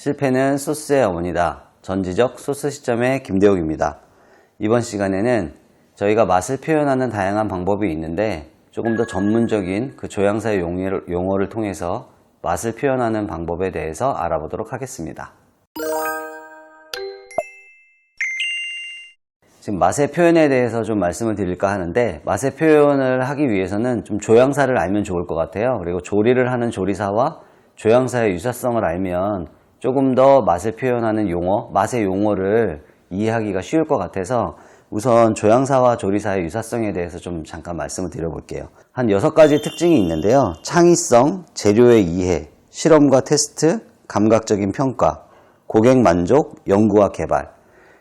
실패는 소스의 어머니다. 전지적 소스 시점의 김대욱입니다. 이번 시간에는 저희가 맛을 표현하는 다양한 방법이 있는데 조금 더 전문적인 그 조향사의 용어를, 용어를 통해서 맛을 표현하는 방법에 대해서 알아보도록 하겠습니다. 지금 맛의 표현에 대해서 좀 말씀을 드릴까 하는데 맛의 표현을 하기 위해서는 좀 조향사를 알면 좋을 것 같아요. 그리고 조리를 하는 조리사와 조향사의 유사성을 알면 조금 더 맛을 표현하는 용어, 맛의 용어를 이해하기가 쉬울 것 같아서 우선 조향사와 조리사의 유사성에 대해서 좀 잠깐 말씀을 드려볼게요. 한 여섯 가지 특징이 있는데요. 창의성, 재료의 이해, 실험과 테스트, 감각적인 평가, 고객 만족, 연구와 개발.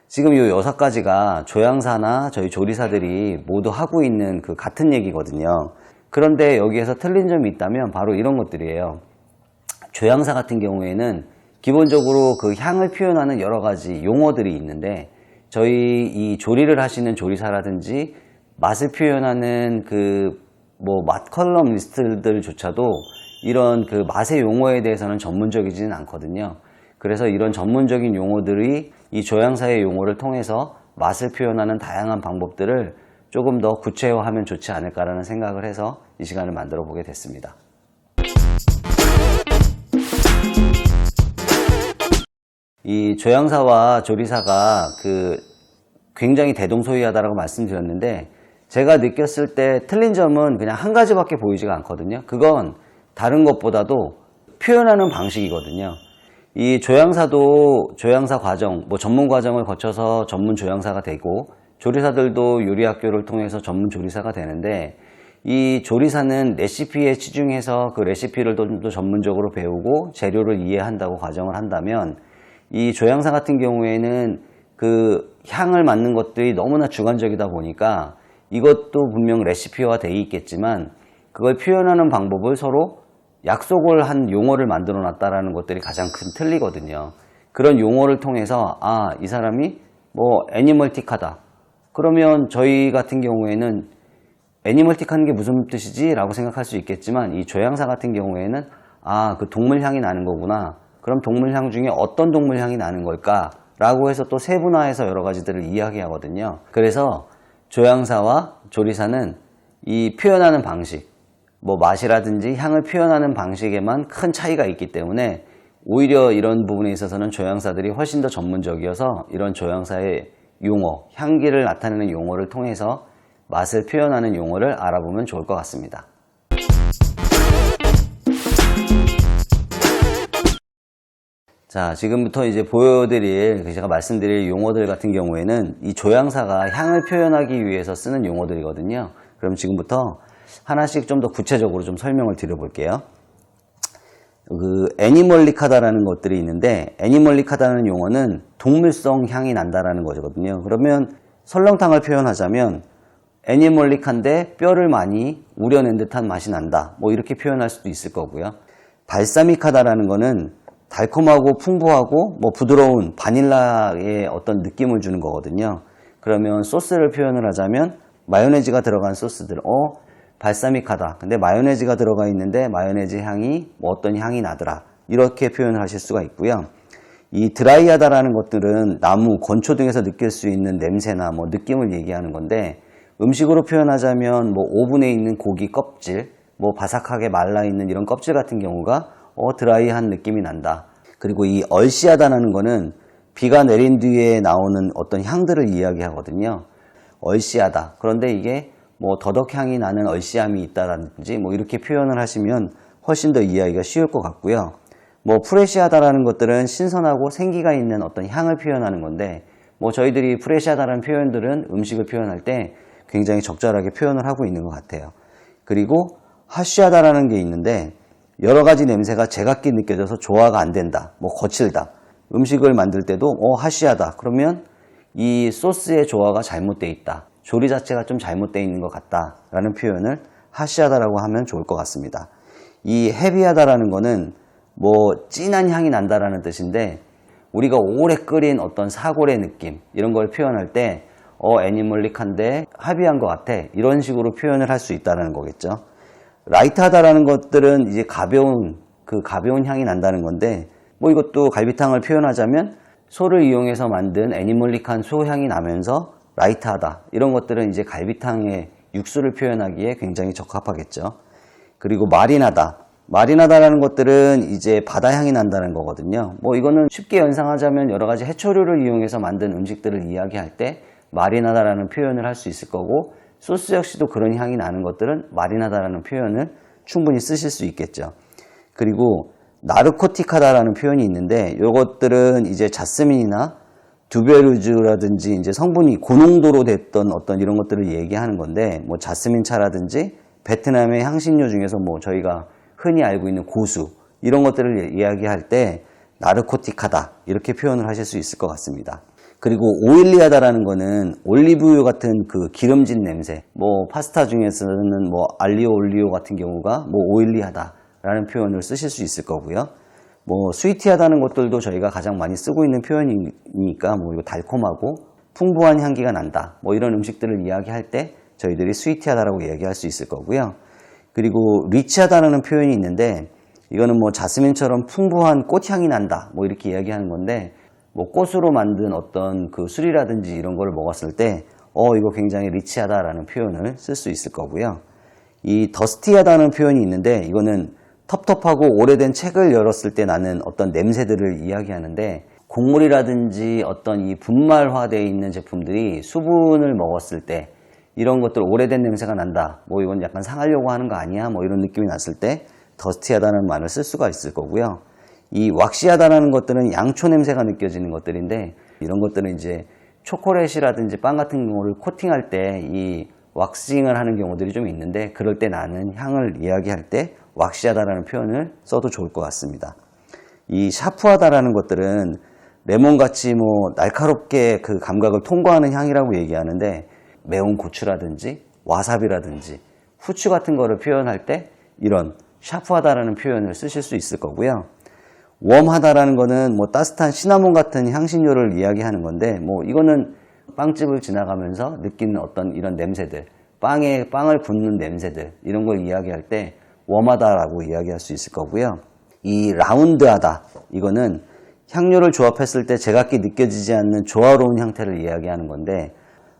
지금 이 여섯 가지가 조향사나 저희 조리사들이 모두 하고 있는 그 같은 얘기거든요. 그런데 여기에서 틀린 점이 있다면 바로 이런 것들이에요. 조향사 같은 경우에는 기본적으로 그 향을 표현하는 여러 가지 용어들이 있는데 저희 이 조리를 하시는 조리사라든지 맛을 표현하는 그 뭐 맛 컬럼 리스트들조차도 이런 그 맛의 용어에 대해서는 전문적이지는 않거든요. 그래서 이런 전문적인 용어들이 이 조향사의 용어를 통해서 맛을 표현하는 다양한 방법들을 조금 더 구체화하면 좋지 않을까라는 생각을 해서 이 시간을 만들어 보게 됐습니다. 이 조향사와 조리사가 그 굉장히 대동소이하다라고 말씀드렸는데 제가 느꼈을 때 틀린 점은 그냥 한 가지밖에 보이지가 않거든요. 그건 다른 것보다도 표현하는 방식이거든요. 이 조향사도 조향사 과정, 뭐 전문 과정을 거쳐서 전문 조향사가 되고 조리사들도 요리학교를 통해서 전문 조리사가 되는데 이 조리사는 레시피에 치중해서 그 레시피를 좀 더 전문적으로 배우고 재료를 이해한다고 과정을 한다면 이 조향사 같은 경우에는 그 향을 맡는 것들이 너무나 주관적이다 보니까 이것도 분명 레시피화 돼 있겠지만 그걸 표현하는 방법을 서로 약속을 한 용어를 만들어 놨다라는 것들이 가장 큰 틀리거든요. 그런 용어를 통해서 아, 이 사람이 뭐 애니멀틱하다. 그러면 저희 같은 경우에는 애니멀틱한 게 무슨 뜻이지? 라고 생각할 수 있겠지만 이 조향사 같은 경우에는 아, 그 동물 향이 나는 거구나. 그럼 동물 향 중에 어떤 동물 향이 나는 걸까? 라고 해서 또 세분화해서 여러 가지들을 이야기하거든요. 그래서 조향사와 조리사는 이 표현하는 방식, 뭐 맛이라든지 향을 표현하는 방식에만 큰 차이가 있기 때문에 오히려 이런 부분에 있어서는 조향사들이 훨씬 더 전문적이어서 이런 조향사의 용어, 향기를 나타내는 용어를 통해서 맛을 표현하는 용어를 알아보면 좋을 것 같습니다. 자, 지금부터 이제 보여드릴, 제가 말씀드릴 용어들 같은 경우에는 이 조향사가 향을 표현하기 위해서 쓰는 용어들이거든요. 그럼 지금부터 하나씩 좀 더 구체적으로 좀 설명을 드려볼게요. 그 애니멀릭하다라는 것들이 있는데 애니멀릭하다는 용어는 동물성 향이 난다라는 거거든요. 그러면 설렁탕을 표현하자면 애니멀릭한데 뼈를 많이 우려낸 듯한 맛이 난다. 뭐 이렇게 표현할 수도 있을 거고요. 발사믹하다라는 거는 달콤하고 풍부하고 뭐 부드러운 바닐라의 어떤 느낌을 주는 거거든요. 그러면 소스를 표현을 하자면 마요네즈가 들어간 소스들, 어, 발사믹하다. 근데 마요네즈가 들어가 있는데 마요네즈 향이 뭐 어떤 향이 나더라. 이렇게 표현을 하실 수가 있고요. 이 드라이하다라는 것들은 나무, 건초 등에서 느낄 수 있는 냄새나 뭐 느낌을 얘기하는 건데 음식으로 표현하자면 뭐 오븐에 있는 고기 껍질, 뭐 바삭하게 말라 있는 이런 껍질 같은 경우가 어 드라이한 느낌이 난다. 그리고 이 얼씨하다라는 거는 비가 내린 뒤에 나오는 어떤 향들을 이야기하거든요. 얼씨하다. 그런데 이게 뭐 더덕향이 나는 얼씨함이 있다라든지 뭐 이렇게 표현을 하시면 훨씬 더 이해하기가 쉬울 것 같고요. 뭐 프레시하다라는 것들은 신선하고 생기가 있는 어떤 향을 표현하는 건데 뭐 저희들이 프레시하다라는 표현들은 음식을 표현할 때 굉장히 적절하게 표현을 하고 있는 것 같아요. 그리고 하쉬하다라는 게 있는데 여러 가지 냄새가 제각기 느껴져서 조화가 안 된다. 뭐 거칠다. 음식을 만들 때도 어 하쉬하다. 그러면 이 소스의 조화가 잘못되어 있다. 조리 자체가 좀 잘못되어 있는 것 같다라는 표현을 하쉬하다라고 하면 좋을 것 같습니다. 이 헤비하다라는 거는 뭐 진한 향이 난다라는 뜻인데 우리가 오래 끓인 어떤 사골의 느낌 이런 걸 표현할 때 어 애니멀릭한데 합의한 것 같아 이런 식으로 표현을 할 수 있다는 거겠죠. 라이트하다라는 것들은 이제 가벼운 그 가벼운 향이 난다는 건데 뭐 이것도 갈비탕을 표현하자면 소를 이용해서 만든 애니멀릭한 소 향이 나면서 라이트하다. 이런 것들은 이제 갈비탕의 육수를 표현하기에 굉장히 적합하겠죠. 그리고 마린하다. 마린하다라는 것들은 이제 바다 향이 난다는 거거든요. 뭐 이거는 쉽게 연상하자면 여러 가지 해초류를 이용해서 만든 음식들을 이야기할 때 마린하다라는 표현을 할 수 있을 거고 소스 역시도 그런 향이 나는 것들은 마린하다라는 표현을 충분히 쓰실 수 있겠죠. 그리고 나르코틱하다라는 표현이 있는데 이것들은 이제 자스민이나 두베르주라든지 이제 성분이 고농도로 됐던 어떤 이런 것들을 얘기하는 건데 뭐 자스민 차라든지 베트남의 향신료 중에서 뭐 저희가 흔히 알고 있는 고수 이런 것들을 이야기할 때 나르코틱하다 이렇게 표현을 하실 수 있을 것 같습니다. 그리고 오일리하다라는 거는 올리브유 같은 그 기름진 냄새 뭐 파스타 중에서는 뭐 알리오 올리오 같은 경우가 뭐 오일리하다라는 표현을 쓰실 수 있을 거고요. 뭐 스위티하다는 것들도 저희가 가장 많이 쓰고 있는 표현이니까 뭐 이거 달콤하고 풍부한 향기가 난다. 뭐 이런 음식들을 이야기할 때 저희들이 스위티하다라고 이야기할 수 있을 거고요. 그리고 리치하다라는 표현이 있는데 이거는 뭐 자스민처럼 풍부한 꽃향이 난다. 뭐 이렇게 이야기하는 건데 뭐 꽃으로 만든 어떤 그 술이라든지 이런 거를 먹었을 때 어 이거 굉장히 리치하다라는 표현을 쓸 수 있을 거고요. 이 더스티하다는 표현이 있는데 이거는 텁텁하고 오래된 책을 열었을 때 나는 어떤 냄새들을 이야기하는데 곡물이라든지 어떤 이 분말화되어 있는 제품들이 수분을 먹었을 때 이런 것들 오래된 냄새가 난다. 뭐 이건 약간 상하려고 하는 거 아니야? 뭐 이런 느낌이 났을 때 더스티하다는 말을 쓸 수가 있을 거고요. 이 왁시하다라는 것들은 양초 냄새가 느껴지는 것들인데 이런 것들은 이제 초콜릿이라든지 빵 같은 경우를 코팅할 때 이 왁싱을 하는 경우들이 좀 있는데 그럴 때 나는 향을 이야기할 때 왁시하다라는 표현을 써도 좋을 것 같습니다. 이 샤프하다라는 것들은 레몬같이 뭐 날카롭게 그 감각을 통과하는 향이라고 얘기하는데 매운 고추라든지 와사비라든지 후추 같은 거를 표현할 때 이런 샤프하다라는 표현을 쓰실 수 있을 거고요. 웜하다라는 거는 뭐 따뜻한 시나몬 같은 향신료를 이야기하는 건데 뭐 이거는 빵집을 지나가면서 느끼는 어떤 이런 냄새들 빵에 빵을 굽는 냄새들 이런 걸 이야기할 때 웜하다라고 이야기할 수 있을 거고요. 이 라운드하다 이거는 향료를 조합했을 때 제각기 느껴지지 않는 조화로운 형태를 이야기하는 건데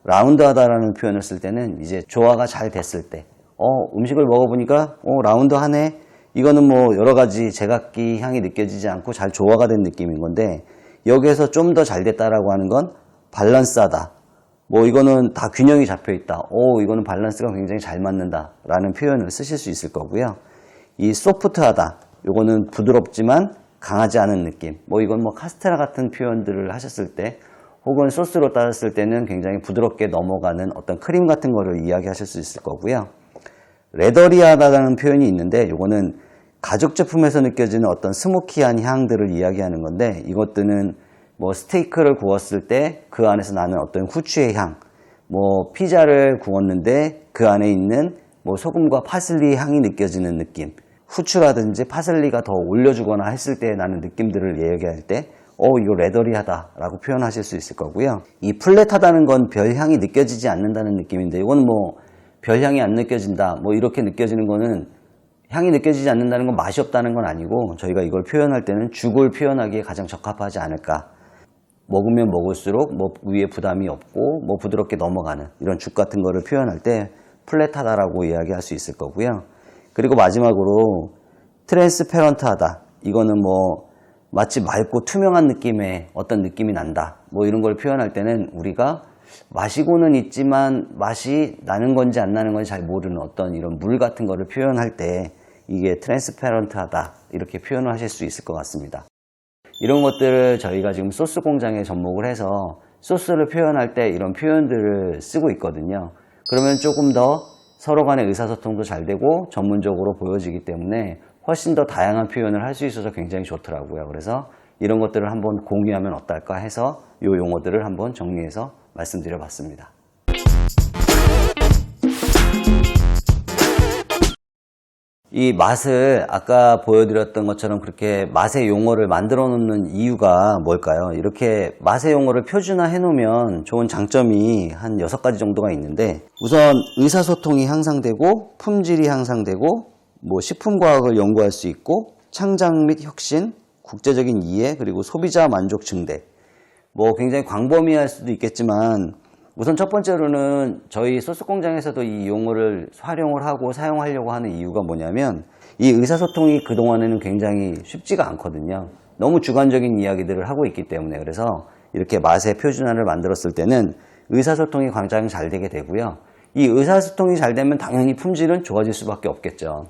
라운드하다라는 표현을 쓸 때는 이제 조화가 잘 됐을 때, 어 음식을 먹어보니까 어 라운드하네. 이거는 뭐 여러 가지 제각기 향이 느껴지지 않고 잘 조화가 된 느낌인 건데 여기에서 좀 더 잘 됐다라고 하는 건 밸런스하다. 뭐 이거는 다 균형이 잡혀 있다. 오 이거는 밸런스가 굉장히 잘 맞는다라는 표현을 쓰실 수 있을 거고요. 이 소프트하다. 요거는 부드럽지만 강하지 않은 느낌. 뭐 이건 뭐 카스테라 같은 표현들을 하셨을 때 혹은 소스로 따졌을 때는 굉장히 부드럽게 넘어가는 어떤 크림 같은 거를 이야기하실 수 있을 거고요. 레더리하다라는 표현이 있는데 이거는 가죽 제품에서 느껴지는 어떤 스모키한 향들을 이야기하는 건데 이것들은 뭐 스테이크를 구웠을 때 그 안에서 나는 어떤 후추의 향, 뭐 피자를 구웠는데 그 안에 있는 뭐 소금과 파슬리 향이 느껴지는 느낌, 후추라든지 파슬리가 더 올려주거나 했을 때 나는 느낌들을 이야기할 때 어, 이거 레더리하다 라고 표현하실 수 있을 거고요. 이 플랫하다는 건 별향이 느껴지지 않는다는 느낌인데 이건 뭐 별향이 안 느껴진다 뭐 이렇게 느껴지는 거는 향이 느껴지지 않는다는 건 맛이 없다는 건 아니고 저희가 이걸 표현할 때는 죽을 표현하기에 가장 적합하지 않을까 먹으면 먹을수록 뭐 위에 부담이 없고 뭐 부드럽게 넘어가는 이런 죽 같은 거를 표현할 때 플랫하다라고 이야기할 수 있을 거고요. 그리고 마지막으로 트랜스페런트하다. 이거는 뭐 마치 맑고 투명한 느낌의 어떤 느낌이 난다. 뭐 이런 걸 표현할 때는 우리가 마시고는 있지만 맛이 나는 건지 안 나는 건지 잘 모르는 어떤 이런 물 같은 거를 표현할 때 이게 트랜스페런트하다. 이렇게 표현을 하실 수 있을 것 같습니다. 이런 것들을 저희가 지금 소스 공장에 접목을 해서 소스를 표현할 때 이런 표현들을 쓰고 있거든요. 그러면 조금 더 서로 간의 의사소통도 잘 되고 전문적으로 보여지기 때문에 훨씬 더 다양한 표현을 할 수 있어서 굉장히 좋더라고요. 그래서 이런 것들을 한번 공유하면 어떨까 해서 이 용어들을 한번 정리해서 말씀드려 봤습니다. 이 맛을 아까 보여드렸던 것처럼 그렇게 맛의 용어를 만들어 놓는 이유가 뭘까요? 이렇게 맛의 용어를 표준화해 놓으면 좋은 장점이 한 6가지 정도가 있는데 우선 의사소통이 향상되고 품질이 향상되고 뭐 식품과학을 연구할 수 있고 창작 및 혁신, 국제적인 이해, 그리고 소비자 만족 증대. 뭐 굉장히 광범위할 수도 있겠지만 우선 첫 번째로는 저희 소스 공장에서도 이 용어를 활용을 하고 사용하려고 하는 이유가 뭐냐면 이 의사소통이 그동안에는 굉장히 쉽지가 않거든요. 너무 주관적인 이야기들을 하고 있기 때문에 그래서 이렇게 맛의 표준화를 만들었을 때는 의사소통이 굉장히 잘 되게 되고요. 이 의사소통이 잘 되면 당연히 품질은 좋아질 수밖에 없겠죠.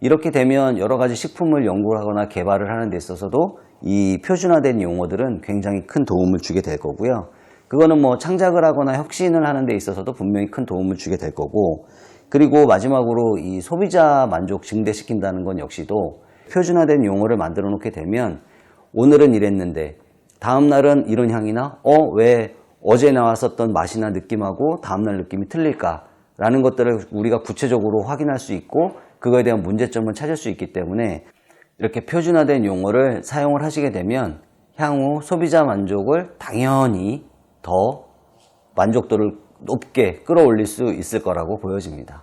이렇게 되면 여러 가지 식품을 연구하거나 개발을 하는 데 있어서도 이 표준화된 용어들은 굉장히 큰 도움을 주게 될 거고요. 그거는 뭐 창작을 하거나 혁신을 하는 데 있어서도 분명히 큰 도움을 주게 될 거고 그리고 마지막으로 이 소비자 만족 증대시킨다는 건 역시도 표준화된 용어를 만들어 놓게 되면 오늘은 이랬는데 다음날은 이런 향이나 어 왜 어제 나왔었던 맛이나 느낌하고 다음날 느낌이 틀릴까 라는 것들을 우리가 구체적으로 확인할 수 있고 그거에 대한 문제점을 찾을 수 있기 때문에 이렇게 표준화된 용어를 사용을 하시게 되면 향후 소비자 만족을 당연히 더 만족도를 높게 끌어올릴 수 있을 거라고 보여집니다.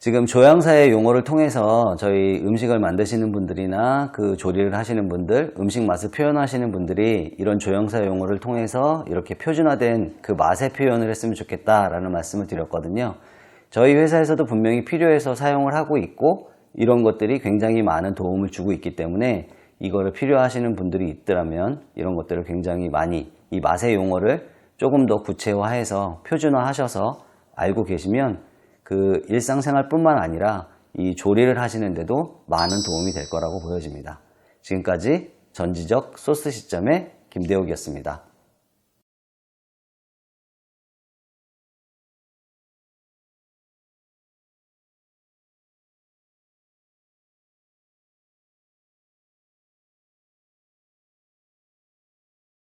지금 조향사의 용어를 통해서 저희 음식을 만드시는 분들이나 그 조리를 하시는 분들, 음식 맛을 표현하시는 분들이 이런 조향사 용어를 통해서 이렇게 표준화된 그 맛의 표현을 했으면 좋겠다라는 말씀을 드렸거든요. 저희 회사에서도 분명히 필요해서 사용을 하고 있고 이런 것들이 굉장히 많은 도움을 주고 있기 때문에 이거를 필요하시는 분들이 있더라면 이런 것들을 굉장히 많이 이 맛의 용어를 조금 더 구체화해서 표준화하셔서 알고 계시면 그 일상생활뿐만 아니라 이 조리를 하시는데도 많은 도움이 될 거라고 보여집니다. 지금까지 전지적 소스 시점의 김대욱이었습니다.